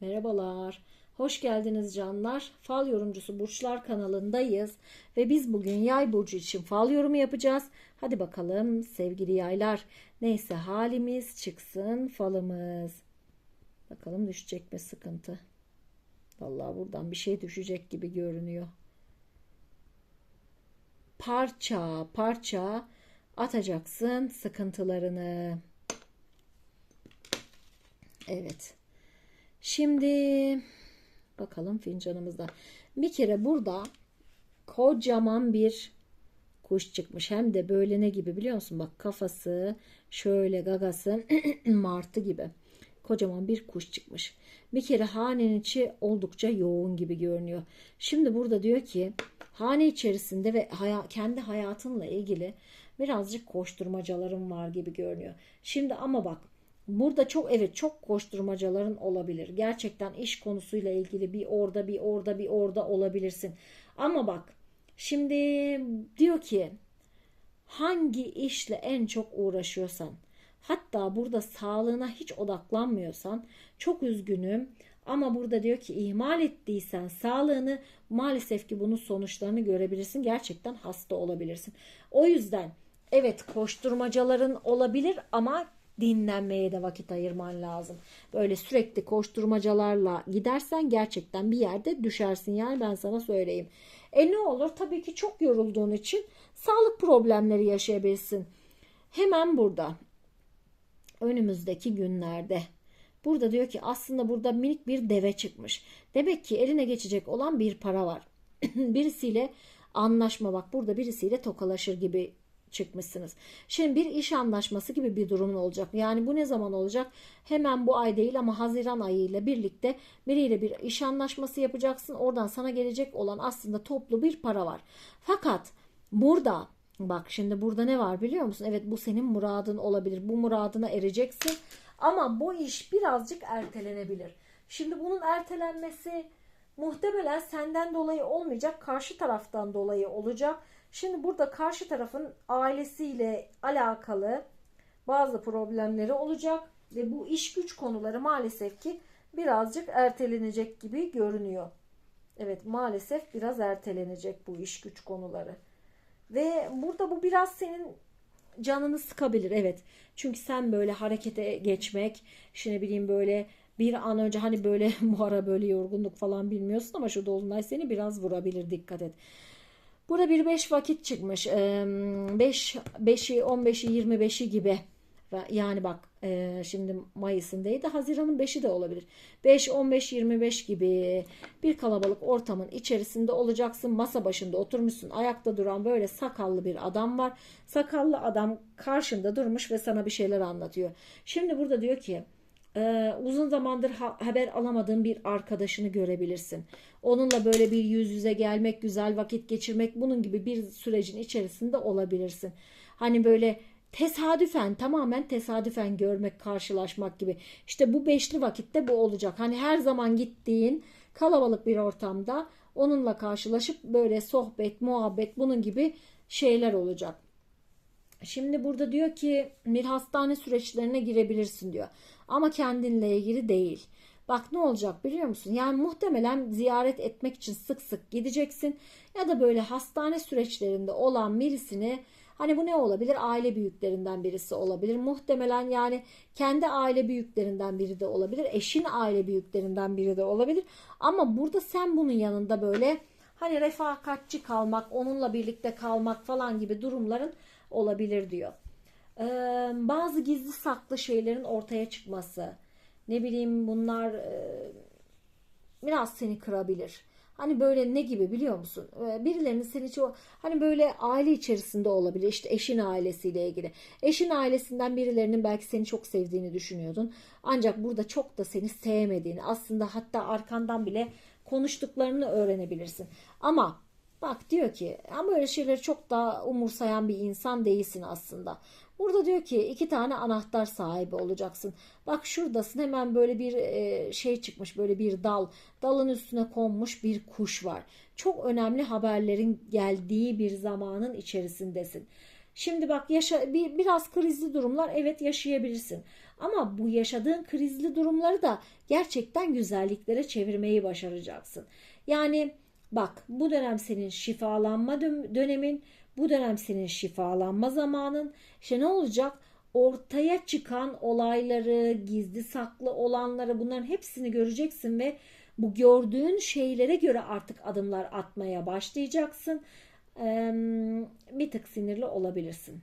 Merhabalar. Hoş geldiniz canlar. Fal yorumcusu Burçlar kanalındayız ve biz bugün Yay burcu için fal yorumu yapacağız. Hadi bakalım sevgili yaylar. Neyse halimiz çıksın falımız. Bakalım düşecek mi sıkıntı? Vallahi buradan bir şey düşecek gibi görünüyor. Parça parça atacaksın sıkıntılarını. Evet. Şimdi bakalım fincanımızda. Bir kere burada kocaman bir kuş çıkmış. Hem de böyle ne gibi biliyor musun? Bak kafası şöyle gagası martı gibi. Kocaman bir kuş çıkmış. Bir kere hanenin içi oldukça yoğun gibi görünüyor. Şimdi burada diyor ki hane içerisinde ve haya- kendi hayatınla ilgili birazcık koşturmacaların var gibi görünüyor. Şimdi ama bak Burada çok evet çok koşturmacaların olabilir. Gerçekten iş konusuyla ilgili bir orada bir orada bir orada olabilirsin. Ama bak şimdi diyor ki hangi işle en çok uğraşıyorsan hatta burada sağlığına hiç odaklanmıyorsan çok üzgünüm ama burada diyor ki ihmal ettiysen sağlığını maalesef ki bunun sonuçlarını görebilirsin. Gerçekten hasta olabilirsin. O yüzden evet koşturmacaların olabilir ama dinlenmeye de vakit ayırman lazım. Böyle sürekli koşturmacalarla gidersen gerçekten bir yerde düşersin yani ben sana söyleyeyim. E ne olur tabii ki çok yorulduğun için sağlık problemleri yaşayabilirsin. Hemen burada önümüzdeki günlerde burada diyor ki aslında burada minik bir deve çıkmış. Demek ki eline geçecek olan bir para var. birisiyle anlaşma bak burada birisiyle tokalaşır gibi çıkmışsınız. Şimdi bir iş anlaşması gibi bir durumun olacak. Yani bu ne zaman olacak? Hemen bu ay değil ama Haziran ayıyla birlikte biriyle bir iş anlaşması yapacaksın. Oradan sana gelecek olan aslında toplu bir para var. Fakat burada bak şimdi burada ne var biliyor musun? Evet bu senin muradın olabilir. Bu muradına ereceksin. Ama bu iş birazcık ertelenebilir. Şimdi bunun ertelenmesi muhtemelen senden dolayı olmayacak, karşı taraftan dolayı olacak. Şimdi burada karşı tarafın ailesiyle alakalı bazı problemleri olacak ve bu iş güç konuları maalesef ki birazcık ertelenecek gibi görünüyor. Evet maalesef biraz ertelenecek bu iş güç konuları. Ve burada bu biraz senin canını sıkabilir evet. Çünkü sen böyle harekete geçmek, şimdi bileyim böyle bir an önce hani böyle bu ara böyle yorgunluk falan bilmiyorsun ama şu dolunay seni biraz vurabilir dikkat et. Burada bir 5 vakit çıkmış. 5 5'i 15'i 25'i gibi. Yani bak şimdi Mayıs'ındaydı. Haziran'ın 5'i de olabilir. 5, 15, 25 gibi bir kalabalık ortamın içerisinde olacaksın. Masa başında oturmuşsun. Ayakta duran böyle sakallı bir adam var. Sakallı adam karşında durmuş ve sana bir şeyler anlatıyor. Şimdi burada diyor ki ee, uzun zamandır ha- haber alamadığın bir arkadaşını görebilirsin. Onunla böyle bir yüz yüze gelmek, güzel vakit geçirmek bunun gibi bir sürecin içerisinde olabilirsin. Hani böyle tesadüfen tamamen tesadüfen görmek, karşılaşmak gibi. İşte bu beşli vakitte bu olacak. Hani her zaman gittiğin kalabalık bir ortamda onunla karşılaşıp böyle sohbet, muhabbet bunun gibi şeyler olacak. Şimdi burada diyor ki bir hastane süreçlerine girebilirsin diyor. Ama kendinle ilgili değil. Bak ne olacak biliyor musun? Yani muhtemelen ziyaret etmek için sık sık gideceksin. Ya da böyle hastane süreçlerinde olan birisini hani bu ne olabilir? Aile büyüklerinden birisi olabilir. Muhtemelen yani kendi aile büyüklerinden biri de olabilir. Eşin aile büyüklerinden biri de olabilir. Ama burada sen bunun yanında böyle hani refakatçi kalmak, onunla birlikte kalmak falan gibi durumların olabilir diyor. Ee, bazı gizli saklı şeylerin ortaya çıkması. Ne bileyim bunlar e, biraz seni kırabilir. Hani böyle ne gibi biliyor musun? Ee, birilerinin seni çok hani böyle aile içerisinde olabilir. İşte eşin ailesiyle ilgili. Eşin ailesinden birilerinin belki seni çok sevdiğini düşünüyordun. Ancak burada çok da seni sevmediğini aslında hatta arkandan bile konuştuklarını öğrenebilirsin. Ama Bak diyor ki ama öyle şeyleri çok daha umursayan bir insan değilsin aslında. Burada diyor ki iki tane anahtar sahibi olacaksın. Bak şuradasın hemen böyle bir e, şey çıkmış böyle bir dal. Dalın üstüne konmuş bir kuş var. Çok önemli haberlerin geldiği bir zamanın içerisindesin. Şimdi bak yaşa bir, biraz krizli durumlar evet yaşayabilirsin. Ama bu yaşadığın krizli durumları da gerçekten güzelliklere çevirmeyi başaracaksın. Yani bak bu dönem senin şifalanma dö- dönemin, bu dönem senin şifalanma zamanın. İşte ne olacak? Ortaya çıkan olayları, gizli saklı olanları bunların hepsini göreceksin ve bu gördüğün şeylere göre artık adımlar atmaya başlayacaksın. Bir tık sinirli olabilirsin.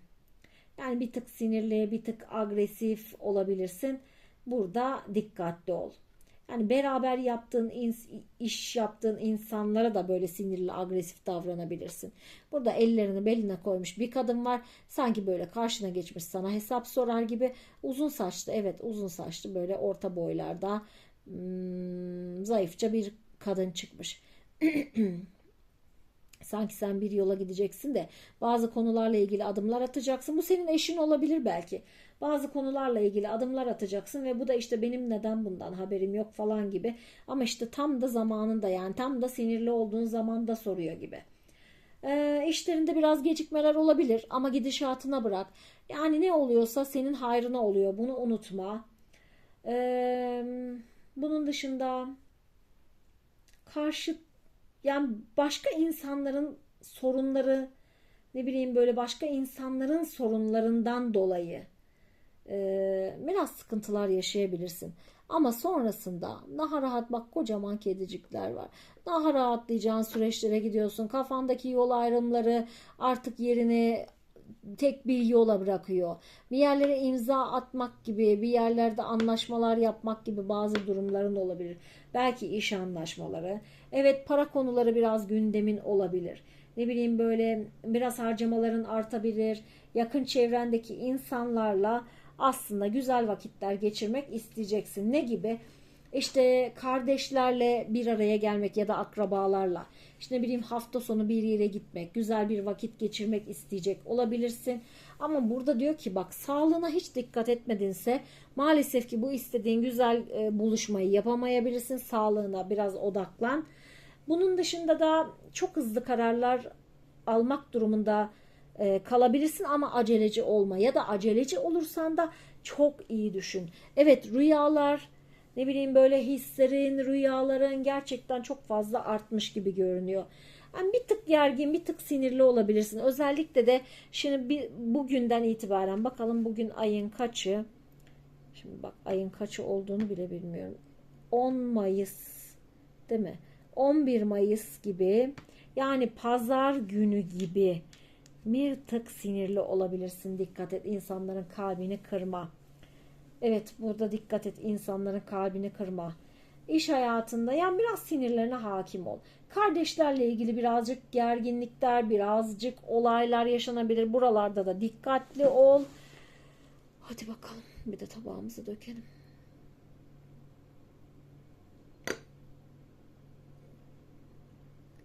Yani bir tık sinirli, bir tık agresif olabilirsin. Burada dikkatli ol. Yani beraber yaptığın iş yaptığın insanlara da böyle sinirli, agresif davranabilirsin. Burada ellerini beline koymuş bir kadın var. Sanki böyle karşına geçmiş sana hesap sorar gibi. Uzun saçlı, evet uzun saçlı böyle orta boylarda hmm, zayıfça bir kadın çıkmış. Sanki sen bir yola gideceksin de bazı konularla ilgili adımlar atacaksın. Bu senin eşin olabilir belki. Bazı konularla ilgili adımlar atacaksın ve bu da işte benim neden bundan haberim yok falan gibi. Ama işte tam da zamanında yani tam da sinirli olduğun zamanda soruyor gibi. E, işlerinde biraz gecikmeler olabilir ama gidişatına bırak. Yani ne oluyorsa senin hayrına oluyor. Bunu unutma. E, bunun dışında karşı yani başka insanların sorunları ne bileyim böyle başka insanların sorunlarından dolayı e, biraz sıkıntılar yaşayabilirsin. Ama sonrasında daha rahat bak kocaman kedicikler var. Daha rahatlayacağın süreçlere gidiyorsun. Kafandaki yol ayrımları artık yerini tek bir yola bırakıyor. Bir yerlere imza atmak gibi, bir yerlerde anlaşmalar yapmak gibi bazı durumların olabilir. Belki iş anlaşmaları. Evet para konuları biraz gündemin olabilir. Ne bileyim böyle biraz harcamaların artabilir. Yakın çevrendeki insanlarla aslında güzel vakitler geçirmek isteyeceksin. Ne gibi? İşte kardeşlerle bir araya gelmek ya da akrabalarla. İşte ne bileyim hafta sonu bir yere gitmek, güzel bir vakit geçirmek isteyecek olabilirsin. Ama burada diyor ki bak sağlığına hiç dikkat etmedinse maalesef ki bu istediğin güzel e, buluşmayı yapamayabilirsin. Sağlığına biraz odaklan. Bunun dışında da çok hızlı kararlar almak durumunda e, kalabilirsin ama aceleci olma ya da aceleci olursan da çok iyi düşün. Evet rüyalar ne bileyim böyle hislerin, rüyaların gerçekten çok fazla artmış gibi görünüyor. Yani bir tık gergin, bir tık sinirli olabilirsin. Özellikle de şimdi bir, bugünden itibaren bakalım bugün ayın kaçı? Şimdi bak ayın kaçı olduğunu bile bilmiyorum. 10 Mayıs değil mi? 11 Mayıs gibi yani pazar günü gibi bir tık sinirli olabilirsin. Dikkat et insanların kalbini kırma. Evet burada dikkat et insanların kalbini kırma. İş hayatında yani biraz sinirlerine hakim ol. Kardeşlerle ilgili birazcık gerginlikler, birazcık olaylar yaşanabilir. Buralarda da dikkatli ol. Hadi bakalım bir de tabağımızı dökelim.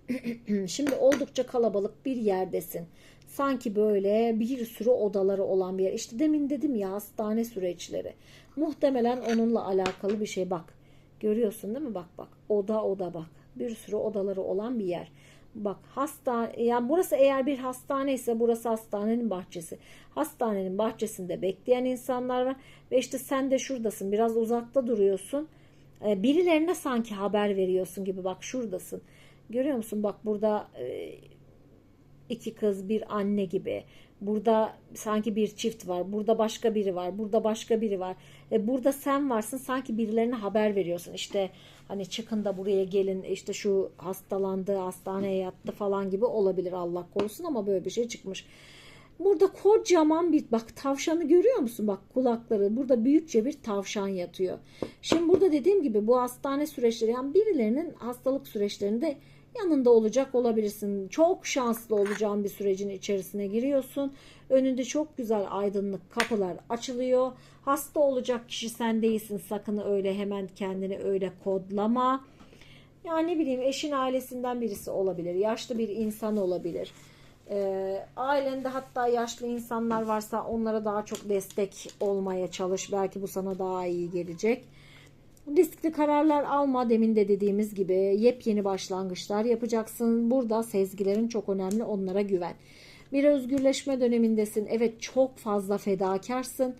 Şimdi oldukça kalabalık bir yerdesin. Sanki böyle bir sürü odaları olan bir yer. İşte demin dedim ya hastane süreçleri. Muhtemelen onunla alakalı bir şey bak. Görüyorsun değil mi? Bak bak. Oda oda bak. Bir sürü odaları olan bir yer. Bak hasta yani burası eğer bir hastane ise burası hastanenin bahçesi. Hastanenin bahçesinde bekleyen insanlar var ve işte sen de şuradasın. Biraz uzakta duruyorsun. Ee, birilerine sanki haber veriyorsun gibi bak şuradasın. Görüyor musun? Bak burada e, iki kız bir anne gibi. Burada sanki bir çift var. Burada başka biri var. Burada başka biri var. E burada sen varsın. Sanki birilerine haber veriyorsun. İşte hani çıkın da buraya gelin. İşte şu hastalandı, hastaneye yattı falan gibi olabilir Allah korusun ama böyle bir şey çıkmış. Burada kocaman bir bak tavşanı görüyor musun? Bak kulakları. Burada büyükçe bir tavşan yatıyor. Şimdi burada dediğim gibi bu hastane süreçleri yani birilerinin hastalık süreçlerinde yanında olacak olabilirsin. Çok şanslı olacağın bir sürecin içerisine giriyorsun. Önünde çok güzel aydınlık kapılar açılıyor. Hasta olacak kişi sen değilsin. Sakın öyle hemen kendini öyle kodlama. Yani ne bileyim eşin ailesinden birisi olabilir. Yaşlı bir insan olabilir. E, ailende hatta yaşlı insanlar varsa onlara daha çok destek olmaya çalış. Belki bu sana daha iyi gelecek. Riskli kararlar alma demin de dediğimiz gibi yepyeni başlangıçlar yapacaksın. Burada sezgilerin çok önemli onlara güven. Bir özgürleşme dönemindesin. Evet çok fazla fedakarsın.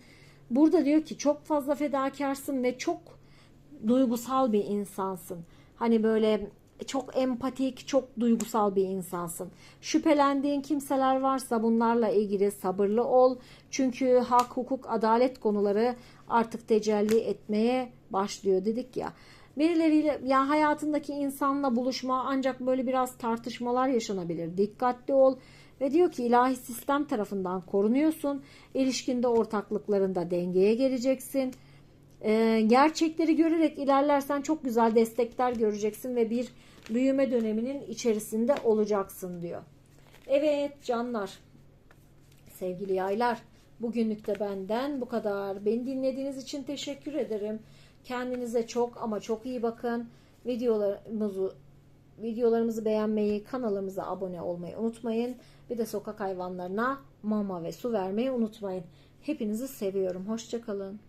Burada diyor ki çok fazla fedakarsın ve çok duygusal bir insansın. Hani böyle çok empatik, çok duygusal bir insansın. Şüphelendiğin kimseler varsa bunlarla ilgili sabırlı ol. Çünkü hak, hukuk, adalet konuları artık tecelli etmeye başlıyor dedik ya. Birileriyle ya hayatındaki insanla buluşma ancak böyle biraz tartışmalar yaşanabilir. Dikkatli ol ve diyor ki ilahi sistem tarafından korunuyorsun. İlişkinde ortaklıklarında dengeye geleceksin. Ee, gerçekleri görerek ilerlersen çok güzel destekler göreceksin ve bir büyüme döneminin içerisinde olacaksın diyor. Evet canlar, sevgili yaylar, bugünlük de benden bu kadar. Beni dinlediğiniz için teşekkür ederim. Kendinize çok ama çok iyi bakın. Videolarımızı videolarımızı beğenmeyi, kanalımıza abone olmayı unutmayın. Bir de sokak hayvanlarına mama ve su vermeyi unutmayın. Hepinizi seviyorum. Hoşçakalın.